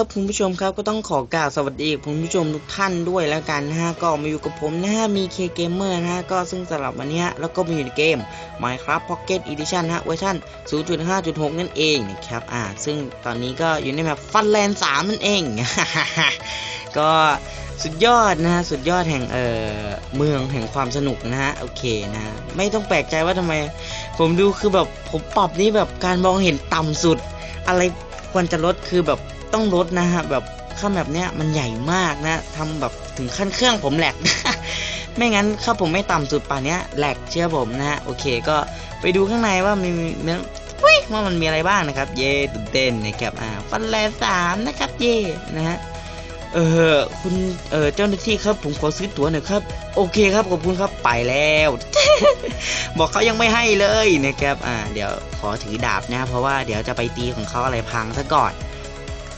ครับคุณผู้ชมครับก็ต้องขอกล่าวสวัสดีคุณผู้ชมทุกท่านด้วยแล้วกันนะฮะก็มาอยู่กับผมนะฮะมีเคเกมเมอร์นะฮะก็ซึ่งสำหรับวันนี้แล้วก็มาอยู่ในเกม Minecraft Pocket Edition นะฮะเวอร์ชัน0.5.6 นั่นเองนะครับอ่าซึ่งตอนนี้ก็อยู่ในแมปฟันแลนด์3นั่นเอง ก็สุดยอดนะฮะสุดยอดแห่งเอ่อเมืองแห่งความสนุกนะฮะโอเคนะฮะไม่ต้องแปลกใจว่าทำไม ผมดูคือแบบผมปรับนี่แบบการมองเห็นต่ำสุด อะไรควรจะลดคือแบบ ต้องลดนะฮะแบบข้ามแบบเนี้ยมันใหญ่มากนะทำแบบถึงขั้นเครื่องผมแหลก ไม่งั้นถ้าผมไม่ต่ำสุดป่านเนี้ยแหลกเชื่อผมนะฮะโอเคก็ไปดูข้างในว่ามีเนื้ออุ้ยว่ามันมีอะไรบ้างนะครับ เย่ตื่นเต้นนะครับอ่าฟันแลนสามนะครับเย่นะฮะเออคุณเออเจ้าหน้าที่ครับผมขอซื้อตั๋วหน่อยครับ โอเคครับขอบคุณครับไปแล้ว บอกเขายังไม่ให้เลยนะครับอ่าเดี๋ยวขอถือดาบนะ เพราะว่าเดี๋ยวจะไปตีของเขาอะไรพังซะก่อน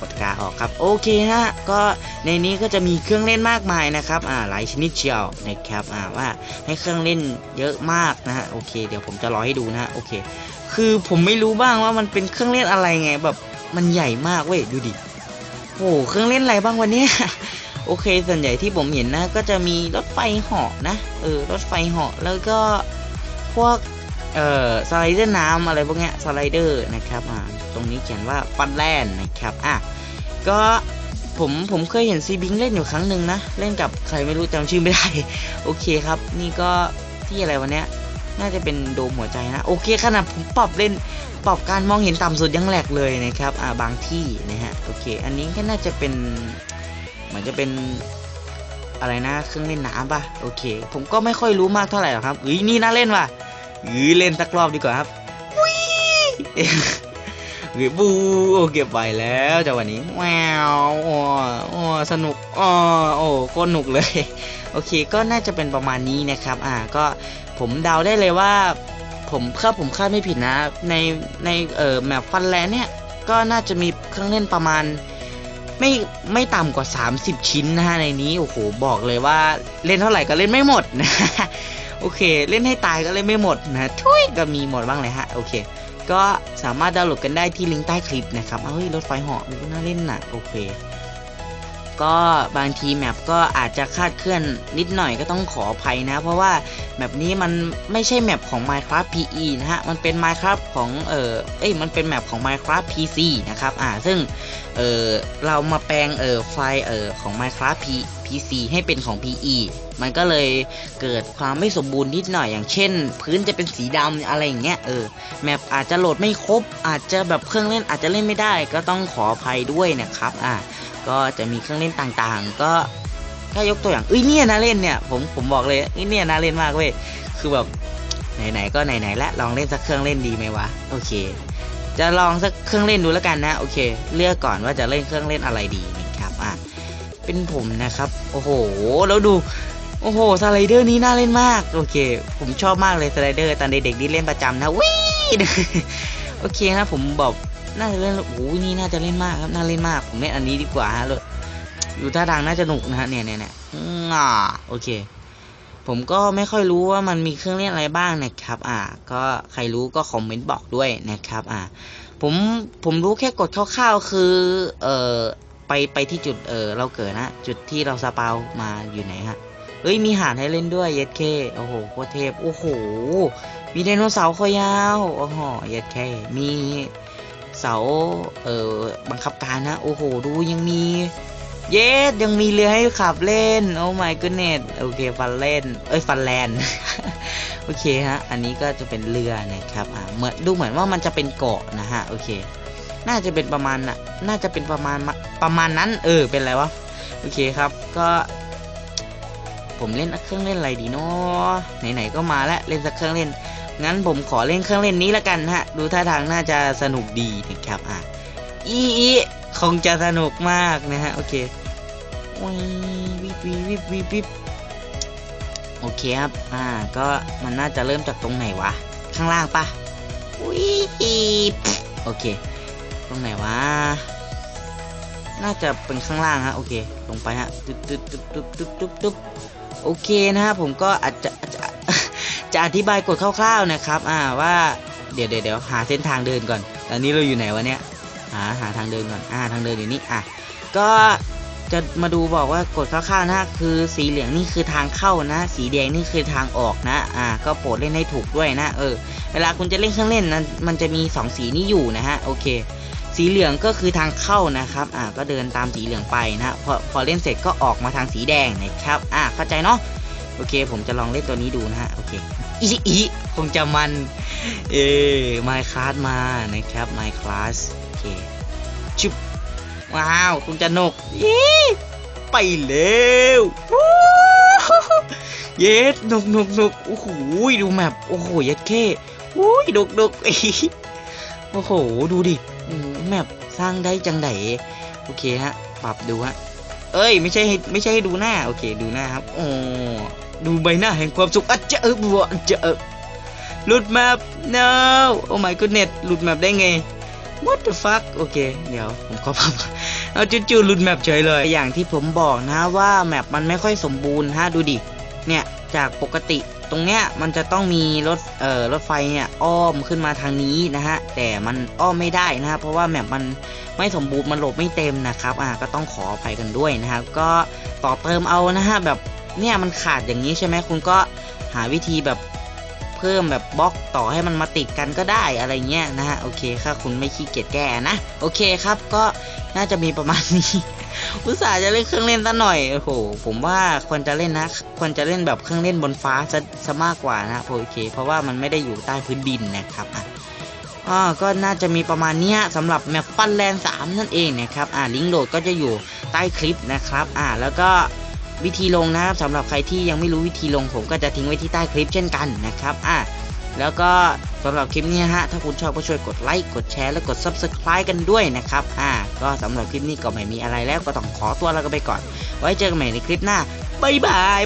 กดกาออกครับ โอเคฮะก็ในนี้ก็จะมีเครื่องเล่นมากมายนะครับอ่าหลายชนิดเชียวนะครับอ่าว่าให้เครื่องเล่นเยอะมากนะฮะโอเค เดี๋ยวผมจะรอให้ดูนะฮะโอเค คือผมไม่รู้บ้างว่ามันเป็นเครื่องเล่นอะไรไงแบบมันใหญ่มากเว้ยดูดิโอ้โหเครื่องเล่นอะไรบ้างวันนี้โอเค ส่วนใหญ่ที่ผมเห็นนะ ก็จะมีรถไฟเหาะนะเออรถไฟเหาะแล้วก็พวกเอ่อสไลเดอร์น้ำอะไรพวกเนี้ยสไลเดอร์นะครับอ่าตรงนี้เขียนว่าฟันแลนด์นะครับอะ ก็ผมผมเคยเห็นซีบิงเล่นอยู่ครั้งหนึ่งนะ เล่นกับใครไม่รู้จำชื่อไม่ได้ โอเคครับ นี่ก็ที่อะไรวันเนี้ยน่าจะเป็นโดมหัวใจนะ โอเคขนาดผมปรับเล่นปรับการมองเห็นต่ำสุดยังแหลกเลยนะครับอ่าบางที่นะฮะโอเค อันนี้ก็น่าจะเป็นเหมือนจะเป็นอะไรนะเครื่องเล่นน้ำป่ะโอเค ผมก็ไม่ค่อยรู้มากเท่าไหร่หรอกครับอุ้ยนี่น่าเล่นว่ะอุ้ยเล่นสักรอบดีกว่าครับอุ้ย อุ้ยบูโอเก็บไปแล้วจังหวะนี้แววโอ้โอ้สนุกอ๋อโอ้โคตรหนุกเลย โอเคก็น่าจะเป็นประมาณนี้นะครับ อ่าก็ผมเดาได้เลยว่า ผมถ้าผมคาดไม่ผิดนะ ในในเอ่อแมปฟันแลนด์เนี่ยก็น่าจะมีเครื่องเล่นประมาณ ไม่ไม่ต่ำกว่า 30 ชิ้นนะฮะในนี้โอ้โหบอกเลยว่าเล่นเท่าไหร่ก็เล่นไม่หมดนะโอเค เล่นให้ตายก็เล่นไม่หมดนะทุยก็มีหมดบ้างเลยฮะโอเคก็สามารถดาวน์โหลดกันได้ที่ลิงก์ใต้คลิปนะครับเฮ้ยรถไฟเหาะมันก็น่าเล่นน่ะโอเค ก็บางทีแมปก็อาจจะคาดเคลื่อนนิดหน่อยก็ต้องขออภัยนะ เพราะว่าแมปนี้มันไม่ใช่แมปของ Minecraft PE นะฮะ มันเป็น Minecraft ของเออเอ้ยมันเป็นแมปของ Minecraft PC นะครับอ่าซึ่งเออเรามาแปลงเออไฟล์เออของ Minecraft P PC ให้เป็นของ PE มันก็เลยเกิดความไม่สมบูรณ์นิดหน่อยอย่างเช่น พื้นจะเป็นสีดำอะไรอย่างเงี้ยเออแมปอาจจะโหลดไม่ครบ อาจจะแบบเครื่องเล่นอาจจะเล่นไม่ได้ ก็ต้องขออภัยด้วยนะครับอะ ก็จะมีเครื่องเล่นต่างๆ ก็ถ้ายกตัวอย่างเอ้ยเนี่ยนะเล่นเนี่ยผมผมบอกเลยเอ้ยเนี่ยนะเล่นมากเว้ยคือแบบไหนๆก็ไหนๆและลองเล่นสักเครื่องเล่นดีไหมวะโอเค จะลองสักเครื่องเล่นดูแล้วกันนะโอเค เลือกก่อนว่าจะเล่นเครื่องเล่นอะไรดีนะครับอะเป็นผมนะครับ โอ้โหแล้วดูโอ้โหสไลเดอร์นี้น่าเล่นมาก โอเค ผมชอบมากเลยสไลเดอร์ตอนเด็กๆนี่เล่นประจำนะวิ่งโอเคนะผมบอก น่าจะเล่นโอ้โหนี่น่าจะเล่นมากครับน่าเล่นมาก ผมเล่นอันนี้ดีกว่าฮะเลยอยู่ท่าทางน่าจะหนุกนะฮะเนี่ยเนี่ยเนี่ยอ่าโอเค ผมก็ไม่ค่อยรู้ว่ามันมีเครื่องเล่นอะไรบ้างนะครับ อ่า ก็ใครรู้ก็คอมเมนต์บอกด้วยนะครับ อ่า ผมผมรู้แค่กดคร่าวๆคือ เอ่อไปไปที่จุดเออเราเกิดนะจุดที่เราสปาวมาอยู่ไหนฮะเอ้ยมีหาดให้เล่นด้วยเย็ดเคโอ้โหโคเทพโอ้โหมีไดโนเสาร์คอยาวโอ้โหเย็ดเคมี เสาเอ่อบังคับการนะ โอ้โห ดูยังมี เยสยังมีเรือให้ขับเล่น โอ้ my goodness โอเค ฟันเล่น เอ้ย ฟันแลนด์โอเคฮะ อันนี้ก็จะเป็นเรือนะครับ อ่าเหมือนดูเหมือนว่ามันจะเป็นเกาะนะฮะ โอเค น่าจะเป็นประมาณน่ะ น่าจะเป็นประมาณมะประมาณนั้น เออ เป็นอะไรวะ โอเคครับ ก็ ผมเล่นเครื่องเล่นอะไรดีเนาะไหนๆก็มาแล้ว เล่นสักเครื่องเล่น งั้นผมขอเล่นเครื่องเล่นนี้ละกันฮะ ดูท่าทางน่าจะสนุกดีนะครับอะอีอีคงจะสนุกมากนะฮะ โอเควิบวิบวิบวิบวิบโอเคครับ อ่า ก็มันน่าจะเริ่มจากตรงไหนวะ ข้างล่างปะวิบโอเค ตรงไหนวะ น่าจะเป็นข้างล่างฮะ โอเค ลงไปฮะตึ๊บตึ๊บตึ๊บตึ๊บตึ๊บตึ๊บตึ๊บโอเคนะฮะ ผมก็อาจจะอาจจะ จะอธิบายกฎคร่าวๆนะครับ อ่าว่าเดี๋ยวเดี๋ยวหาเส้นทางเดินก่อน ตอนนี้เราอยู่ไหนวะเนี่ยหาหาทางเดินก่อน อ่าทางเดินอยู่นี่อะก็จะมาดูบอกว่ากฎคร่าวๆนะคือสีเหลืองนี่คือทางเข้านะ สีแดงนี่คือทางออกนะ อ่า ก็โปรดเล่นให้ถูกด้วยนะ เออ เวลาคุณจะเล่นเครื่องเล่นนะมันจะมีสองสีนี้อยู่นะฮะ โอเค สีเหลืองก็คือทางเข้านะครับ อ่า ก็เดินตามสีเหลืองไปนะ พอพอเล่นเสร็จก็ออกมาทางสีแดงนะครับ อ่า เข้าใจเนาะ อเค ผมจะลองเล่นตัวนี้ดูนะฮะ โอเคอีอีคงจะมัน เออ Minecraft มานะครับ Minecraft โอเคชุบว้าวคุณจะนกยีไปเร็วเย็ดนกนกนกโอ้โหดูแมปโอ้โหเย็ดเข้โอุ้ยนกนกโอ้โห ดูดิแมปสร้างได้จังไดโอเคฮะ ปรับดูฮะ เอ้ย ไม่ใช่ไม่ใช่ดูหน้า โอเค ดูหน้าครับ โอ้ ดูใบหน้าแห่งความสุขอะเจอบัวเจอหลุดแมป no โอ้ my goodness หลุดแมปได้ไง what the fuck โอเค เดี๋ยวผมขอพับเอาจู่ๆหลุดแมปเฉยเลย อย่างที่ผมบอกนะว่าแมปมันไม่ค่อยสมบูรณ์ฮะดูดิ เนี่ยจากปกติตรงเนี้ยมันจะต้องมีรถเอ่อรถไฟเนี่ยอ้อมขึ้นมาทางนี้นะฮะแต่มันอ้อมไม่ได้นะฮะเพราะว่าแมปมันไม่สมบูรณ์มันโหลดไม่เต็มนะครับอ่าก็ต้องขออภัยกันด้วยนะครับก็ต่อเติมเอานะฮะแบบ เนี่ยมันขาดอย่างนี้ใช่ไหมคุณก็หาวิธีแบบเพิ่มแบบบล็อกต่อให้มันมาติดกันก็ได้อะไรเงี้ยนะฮะโอเคถ้าคุณไม่ขี้เกียจแก้นะโอเคครับก็น่าจะมีประมาณนี้อุตส่าห์จะเล่นเครื่องเล่นซะหน่อยโอ้โหผมว่าควรจะเล่นนะควรจะเล่นแบบเครื่องเล่นบนฟ้าซะซะมากกว่านะโอเค เพราะว่ามันไม่ได้อยู่ใต้พื้นดินนะครับอะอ่าก็น่าจะมีประมาณนี้สำหรับแมปฟันแลนด์3นั่นเองนะครับอ่าลิงก์โหลดก็จะอยู่ใต้คลิปนะครับอ่าแล้วก็ วิธีลงนะครับสำหรับใครที่ยังไม่รู้วิธีลง ผมก็จะทิ้งไว้ที่ใต้คลิปเช่นกันนะครับอ่าแล้วก็สำหรับคลิปนี้ฮะถ้าคุณชอบก็ช่วยกดไลค์กดแชร์และกด Subscribe กันด้วยนะครับอ่าก็สำหรับคลิปนี้ก็ไม่มีอะไรแล้วก็ต้องขอตัวลากันไปก่อน ไว้เจอกันใหม่ในคลิปหน้าบ๊ายบาย